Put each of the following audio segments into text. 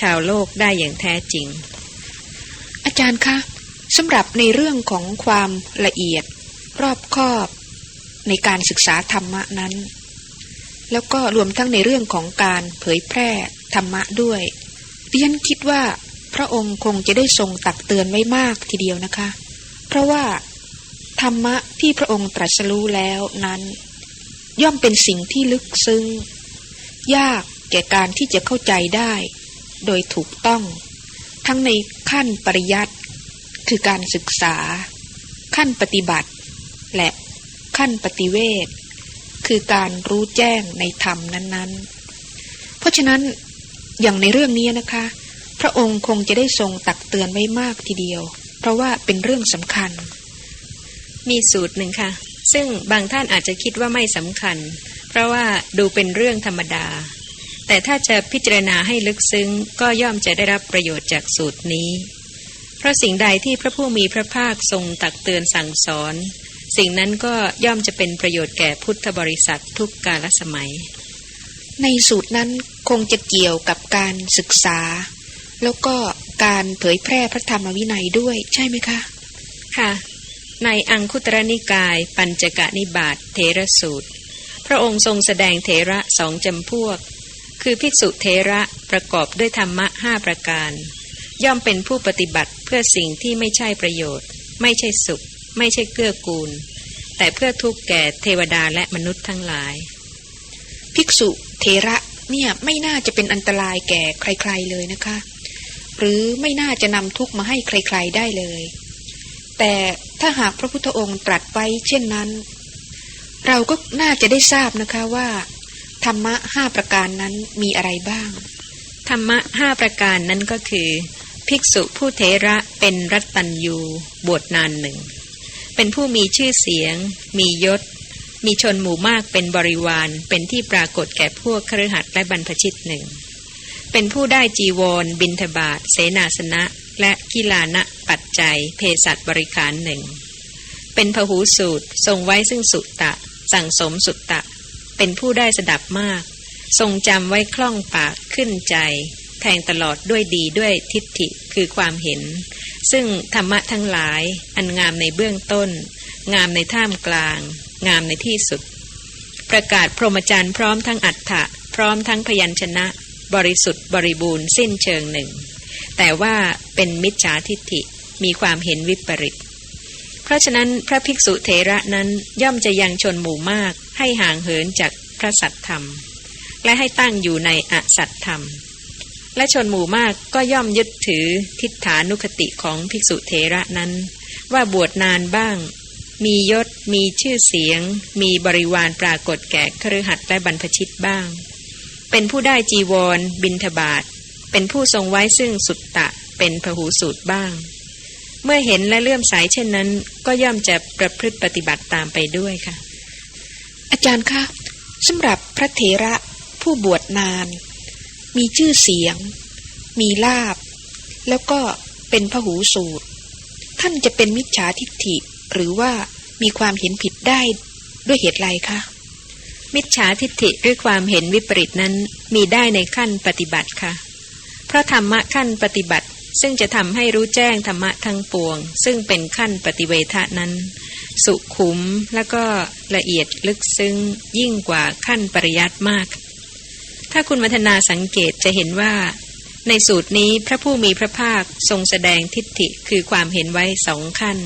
ชาวโลกได้อย่างแท้จริง อาจารย์คะสำหรับในเรื่องของความละเอียดรอบคอบในการศึกษาธรรมะนั้น แล้วก็รวมทั้งในเรื่องของการเผยแพร่ธรรมะด้วยดิฉันคิดว่าพระองค์คงจะได้ทรงตักเตือนไว้มากทีเดียวนะคะ เพราะว่า ธรรมะที่พระองค์ตรัสรู้แล้วนั้น ย่อมเป็นสิ่งที่ลึกซึ้ง ยากแก่การที่จะเข้าใจได้ โดยถูกต้อง ทั้งในขั้นปริยัติคือการศึกษา ขั้นปฏิบัติ และขั้นปฏิเวทคือการรู้แจ้งในธรรมนั้นๆ เพราะฉะนั้นอย่างในเรื่องนี้นะคะ พระองค์คงจะได้ทรงตักเตือนไว้มากทีเดียว เพราะว่าเป็นเรื่องสำคัญ มีสูตรหนึ่งค่ะ ซึ่งบางท่านอาจจะคิดว่าไม่สำคัญ เพราะว่าดูเป็นเรื่องธรรมดา แต่ถ้าจะพิจารณาให้ลึกซึ้งก็ย่อมจะได้รับประโยชน์จากสูตรนี้ เพราะสิ่งใดที่พระผู้มีพระภาคทรงตักเตือนสั่งสอน สิ่งนั้นก็ย่อมจะเป็นประโยชน์แก่พุทธบริษัททุกกาลสมัย ในสูตรนั้นคงจะเกี่ยวกับการศึกษา แล้วก็การเผยแพร่พระธรรมวินัยด้วยใช่ไหมคะ ค่ะ ในอังคุตรนิกาย ปัญจกนิบาตเทระสูตร พระองค์ทรงแสดงเทระสองจำพวก คือภิกษุเทระประกอบด้วยธรรมะห้าประการ ย่อมเป็นผู้ปฏิบัติเพื่อสิ่งที่ไม่ใช่ประโยชน์ ไม่ใช่สุข ไม่ใช่เกื้อกูล แต่เพื่อทุกแก่เทวดาและมนุษย์ทั้งหลาย ภิกษุเทระเนี่ยไม่น่าจะเป็นอันตรายแก่ใคร ๆเลยนะคะ หรือไม่น่าจะนำทุกข์มาให้ใคร ๆได้เลย แต่ถ้าหากพระพุทธองค์ตรัสไว้เช่นนั้น เราก็น่าจะได้ทราบนะคะว่า ธรรมะห้าประการนั้นมีอะไรบ้าง ธรรมะห้าประการนั้นก็คือ ภิกษุผู้เทระเป็นรัตตัญยูบวชนานหนึ่ง เป็นผู้มีชื่อเสียง มียศ มีชนหมู่มากเป็นบริวาร เป็นที่ปรากฏแก่พวกครหัสและบรรพชิตหนึ่ง เป็นผู้ได้จีวร บินทบาทเสนาสนะ และกิลานะปัจจัยเพศัตบริการหนึ่ง เป็นพหูสูตรทรงไว้ซึ่งสุตตะ สั่งสมสุตตะ เป็นผู้ได้สดับมาก ทรงจำไว้คล่องปากขึ้นใจ แทงตลอดด้วยดีด้วยทิฏฐิคือความเห็น ซึ่งธรรมะทั้งหลาย อันงามในเบื้องต้น งามในท่ามกลาง งามในที่สุด ประกาศพรหมจรรย์พร้อมทั้งอัฏฐะพร้อมทั้งพยัญชนะ บริสุทธิ์บริบูรณ์สิ้นเชิงหนึ่ง แต่ว่าเป็นมิจฉาทิฏฐิมีความเห็นวิปริต ราะฉะนั้นพระภิกษุเถระนั้นย่อมจะยังชนหมู่มากให้ห่างเหินจากพระสัตธรรม และให้ตั้งอยู่ในอสัตธรรม และชนหมู่มากก็ย่อมยึดถือทิฏฐานุคติของภิกษุเถระนั้น ว่าบวชนานบ้าง มียศ มีชื่อเสียง มีบริวารปรากฏแก่ครือหัดและบรรพชิตบ้าง เป็นผู้ได้จีวร บินทบาทเป็นผู้ทรงไว้ซึ่งสุตตะเป็นพหูสูตรบ้าง เมื่อเห็นและเลื่อมใสเช่นนั้น ก็ย่อมจะประพฤติปฏิบัติตามไปด้วยค่ะ อาจารย์คะสำหรับพระเถระผู้บวชนาน มีชื่อเสียง มีลาบ แล้วก็เป็นพหูสูตร ท่านจะเป็นมิจฉาทิฏฐิหรือว่ามีความเห็นผิดได้ด้วยเหตุไรคะมิจฉาทิฏฐิหรือความเห็นวิปริตนั้นมีได้ในขั้นปฏิบัติค่ะ เพราะธรรมะขั้นปฏิบัติ ซึ่งจะทำให้รู้แจ้งธรรมะทั้งปวง ซึ่งเป็นขั้นปฏิเวทะนั้น สุขุมแล้วก็ละเอียดลึกซึ้งยิ่งกว่าขั้นปริยัติมาก ถ้าคุณมัทนาสังเกตจะเห็นว่า ในสูตรนี้พระผู้มีพระภาคทรงแสดงทิฏฐิคือความเห็นไว้สองขั้น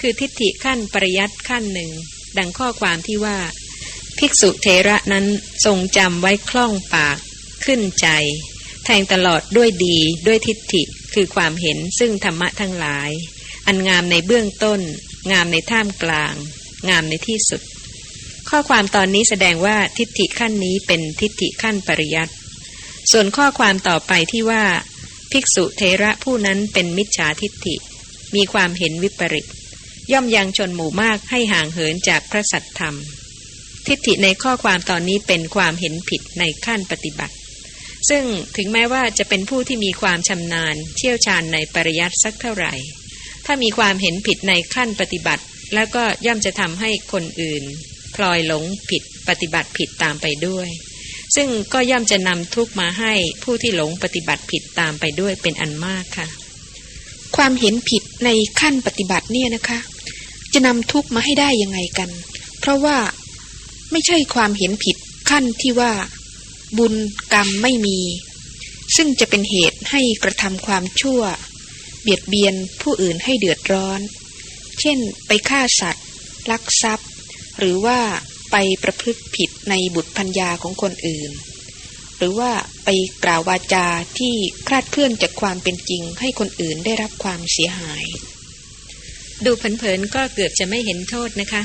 คือทิฏฐิขั้นปริยัติขั้นหนึ่ง ดังข้อความที่ว่า ภิกษุเทระนั้นทรงจำไว้คล่องปากขึ้นใจ แทงตลอดด้วยดีด้วยทิฏฐิคือความเห็นซึ่งธรรมะทั้งหลาย อันงามในเบื้องต้น งามในท่ามกลาง งามในที่สุด ข้อความตอนนี้แสดงว่าทิฏฐิขั้นนี้เป็นทิฏฐิขั้นปริยัติส่วนข้อความต่อไปที่ว่า ภิกษุเทระผู้นั้นเป็นมิจฉาทิฏฐิ มีความเห็นวิปริตย่อมยังชนหมู่มากให้ห่างเหินจากพระสัตธรรม ทิฏฐิในข้อความตอนนี้เป็นความเห็นผิดในขั้นปฏิบัติ ซึ่งถึงแม้ว่าจะเป็นผู้ที่มีความชำนาญ เชี่ยวชาญในปริยัติสักเท่าไหร่ ถ้ามีความเห็นผิดในขั้นปฏิบัติ แล้วก็ย่อมจะทำให้คนอื่น พลอยหลงผิดปฏิบัติผิดตามไปด้วย ซึ่งก็ย่อมจะนำทุกมาให้ผู้ที่หลงปฏิบัติผิดตามไปด้วยเป็นอันมากค่ะ ความเห็นผิดในขั้นปฏิบัติเนี่ยนะคะ จะนำทุกมาให้ได้ยังไงกัน เพราะว่าไม่ใช่ความเห็นผิดขั้นที่ว่า บุญกรรมไม่มี ซึ่งจะเป็นเหตุให้กระทำความชั่ว เบียดเบียนผู้อื่นให้เดือดร้อน เช่น ไปฆ่าสัตว์ ลักทรัพย์ หรือว่าไปประพฤติผิดในบุตรพัญญาของคนอื่น หรือว่าไปกล่าววาจาที่คลาดเคลื่อนจากความเป็นจริงให้คนอื่นได้รับความเสียหาย ดูเผินๆก็เกือบจะไม่เห็นโทษนะคะ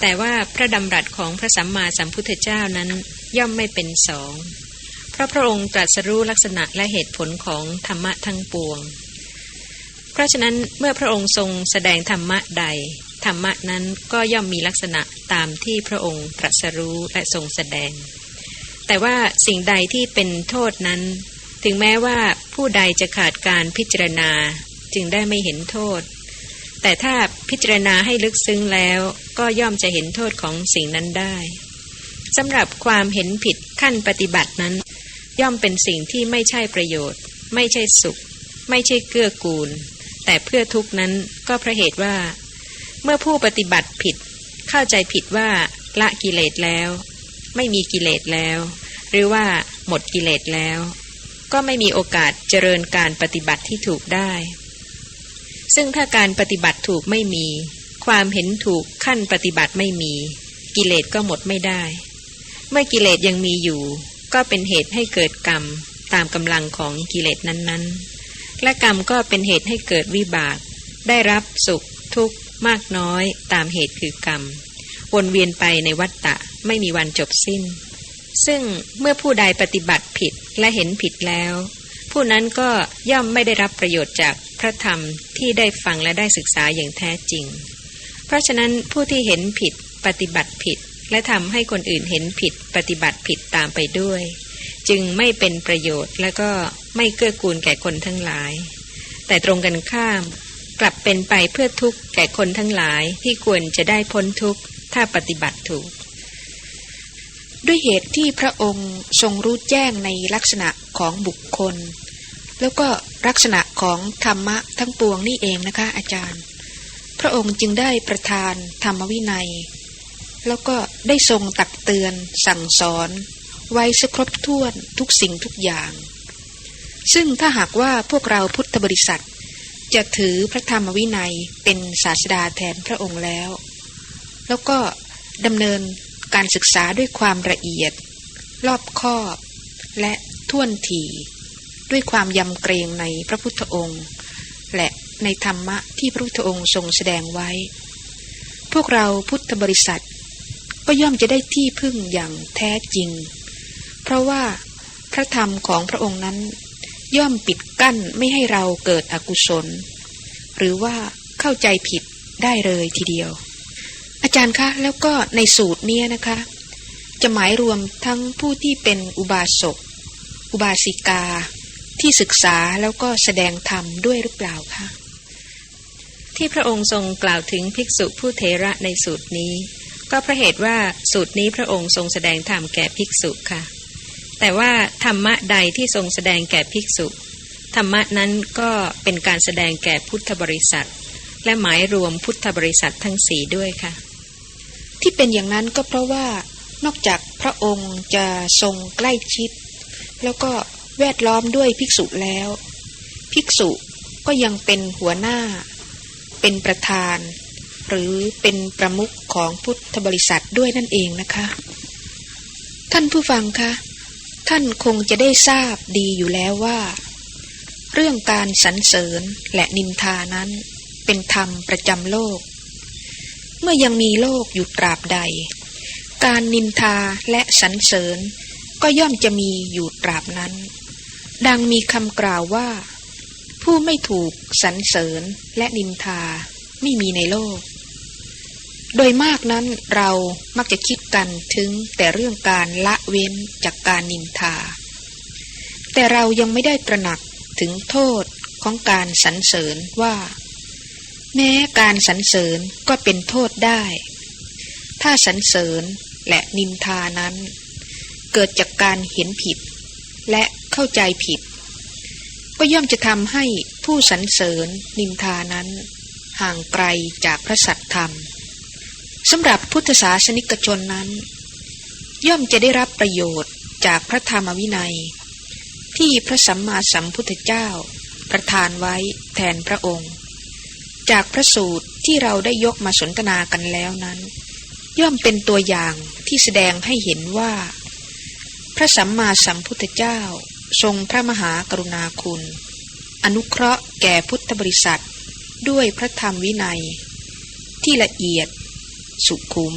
แต่ว่าพระดำรัสของพระสัมมาสัมพุทธเจ้านั้น ย่อมไม่เป็นสอง เพราะพระองค์ตรัสรู้ลักษณะและเหตุผลของธรรมะทั้งปวง เพราะฉะนั้นเมื่อพระองค์ทรงแสดงธรรมะใด ธรรมะนั้นก็ย่อมมีลักษณะตามที่พระองค์ตรัสรู้และทรงแสดง แต่ว่าสิ่งใดที่เป็นโทษนั้น ถึงแม้ว่าผู้ใดจะขาดการพิจารณาจึงได้ไม่เห็นโทษ แต่ถ้าพิจารณาให้ลึกซึ้งแล้วก็ย่อมจะเห็นโทษของสิ่งนั้นได้ สำหรับความเห็นผิดขั้นปฏิบัตินั้น ย่อมเป็นสิ่งที่ไม่ใช่ประโยชน์ ไม่ใช่สุข ไม่ใช่เกื้อกูล แต่เพื่อทุกนั้นก็เพราะเหตุว่า เมื่อผู้ปฏิบัติผิด เข้าใจผิดว่าละกิเลสแล้ว ไม่มีกิเลสแล้ว หรือว่าหมดกิเลสแล้ว ก็ไม่มีโอกาสเจริญการปฏิบัติที่ถูกได้ ซึ่งถ้าการปฏิบัติถูกไม่มี ความเห็นถูกขั้นปฏิบัติไม่มี กิเลสก็หมดไม่ได้ มื่อกิเลสยังมีอยู่ ก็เป็นเหตุให้เกิดกรรมตามกำลังของกิเลสนั้นๆ และกรรมก็เป็นเหตุให้เกิดวิบาก ได้รับสุข ทุกข์ มากน้อย ตามเหตุคือกรรม วนเวียนไปในวัฏฏะไม่มีวันจบสิ้น ซึ่งเมื่อผู้ใดปฏิบัติผิดและเห็นผิดแล้ว ผู้นั้นก็ย่อมไม่ได้รับประโยชน์จากพระธรรมที่ได้ฟังและได้ศึกษาอย่างแท้จริง เพราะฉะนั้นผู้ที่เห็นผิดปฏิบัติผิด และทำให้คนอื่นเห็นผิดปฏิบัติผิดตามไปด้วย จึงไม่เป็นประโยชน์และก็ไม่เกื้อกูลแก่คนทั้งหลาย แต่ตรงกันข้ามกลับเป็นไปเพื่อทุกข์แก่คนทั้งหลายที่ควรจะได้พ้นทุกข์ถ้าปฏิบัติถูก ด้วยเหตุที่พระองค์ทรงรู้แจ้งในลักษณะของบุคคล แล้วก็ลักษณะของธรรมะทั้งปวงนี่เองนะคะอาจารย์ พระองค์จึงได้ประทานธรรมวินัย แล้วก็ได้ทรงตักเตือน สั่งสอน ไว้สครบถ้วนทุกสิ่งทุกอย่าง ซึ่งถ้าหากว่าพวกเราพุทธบริษัท จะถือพระธรรมวินัยเป็นศาสดาแทนพระองค์แล้ว แล้วก็ดำเนินการศึกษาด้วยความละเอียด รอบคอบ และท่วนทีด้วยความยำเกรงในพระพุทธองค์ และในธรรมะที่พระพุทธองค์ทรงแสดงไว้ พวกเราพุทธบริษัท ก็ย่อมจะได้ที่พึ่งอย่างแท้จริง เพราะว่าพระธรรมของพระองค์นั้น ย่อมปิดกั้นไม่ให้เราเกิดอกุศล หรือว่าเข้าใจผิดได้เลยทีเดียว อาจารย์คะแล้วก็ในสูตรเนี้ยนะคะ จะหมายรวมทั้งผู้ที่เป็นอุบาสกอุบาสิกาที่ศึกษาแล้วก็แสดงธรรมด้วยหรือเปล่าคะที่พระองค์ทรงกล่าวถึงภิกษุผู้เทระในสูตรนี้ ก็เพราะเหตุว่าสูตรนี้พระองค์ทรงแสดงธรรมแก่ภิกษุค่ะ แต่ว่าธรรมะใดที่ทรงแสดงแก่ภิกษุ ธรรมะนั้นก็เป็นการแสดงแก่พุทธบริษัท และหมายรวมพุทธบริษัททั้งสี่ด้วยค่ะ ที่เป็นอย่างนั้นก็เพราะว่านอกจากพระองค์จะทรงใกล้ชิด แล้วก็แวดล้อมด้วยภิกษุแล้ว ภิกษุก็ยังเป็นหัวหน้า เป็นประธาน หรือเป็นประมุข ของพุทธบริษัทด้วยนั่นเองนะคะ ท่านผู้ฟังคะท่านคงจะได้ทราบดีอยู่แล้วว่า เรื่องการสรรเสริญและนินทานั้นเป็นธรรมประจำโลก เมื่อยังมีโลกอยู่ตราบใด การนินทาและสรรเสริญก็ย่อมจะมีอยู่ตราบนั้น ดังมีคำกล่าวว่า ผู้ไม่ถูกสรรเสริญและนินทาไม่มีในโลก โดยมากนั้นเรามักจะคิดกันถึงแต่เรื่องการละเว้นจากการนินทา แต่เรายังไม่ได้ตระหนักถึงโทษของการสรรเสริญว่า แม้การสรรเสริญก็เป็นโทษได้ ถ้าสรรเสริญและนินทานั้น เกิดจากการเห็นผิด และเข้าใจผิด ก็ย่อมจะทำให้ผู้สรรเสริญนินทานั้น ห่างไกลจากพระสัตธรรม สำหรับพุทธศาสนิกชนนั้น ย่อมจะได้รับประโยชน์จากพระธรรมวินัย ที่พระสัมมาสัมพุทธเจ้า ประทานไว้แทนพระองค์ จากพระสูตรที่เราได้ยกมาสนทนากันแล้วนั้น ย่อมเป็นตัวอย่างที่แสดงให้เห็นว่า พระสัมมาสัมพุทธเจ้าทรงพระมหากรุณาคุณ อนุเคราะห์แก่พุทธบริษัท ด้วยพระธรรมวินัย ที่ละเอียด สุขุม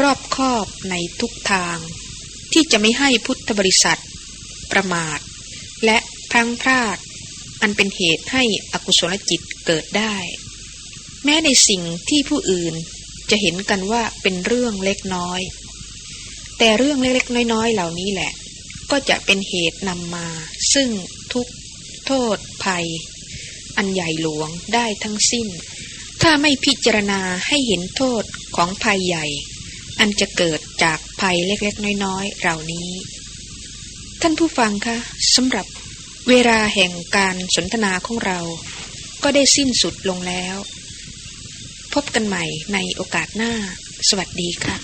รอบคอบในทุกทาง ที่จะไม่ให้พุทธบริษัท ประมาท และพลังพลาด อันเป็นเหตุให้อกุศลจิตเกิดได้ แม้ในสิ่งที่ผู้อื่นจะเห็นกันว่าเป็นเรื่องเล็กน้อย แต่เรื่องเล็กๆ น้อยๆ เหล่านี้แหละ ก็จะเป็นเหตุนำมา ซึ่งทุกโทษภัย อันใหญ่หลวงได้ทั้งสิ้น ถ้าไม่พิจารณาให้เห็นโทษของภัยใหญ่ อันจะเกิดจากภัยเล็กๆ น้อยๆ เหล่านี้ ท่านผู้ฟังคะสำหรับเวลาแห่งการสนทนาของเรา ก็ได้สิ้นสุดลงแล้ว พบกันใหม่ในโอกาสหน้า สวัสดีค่ะ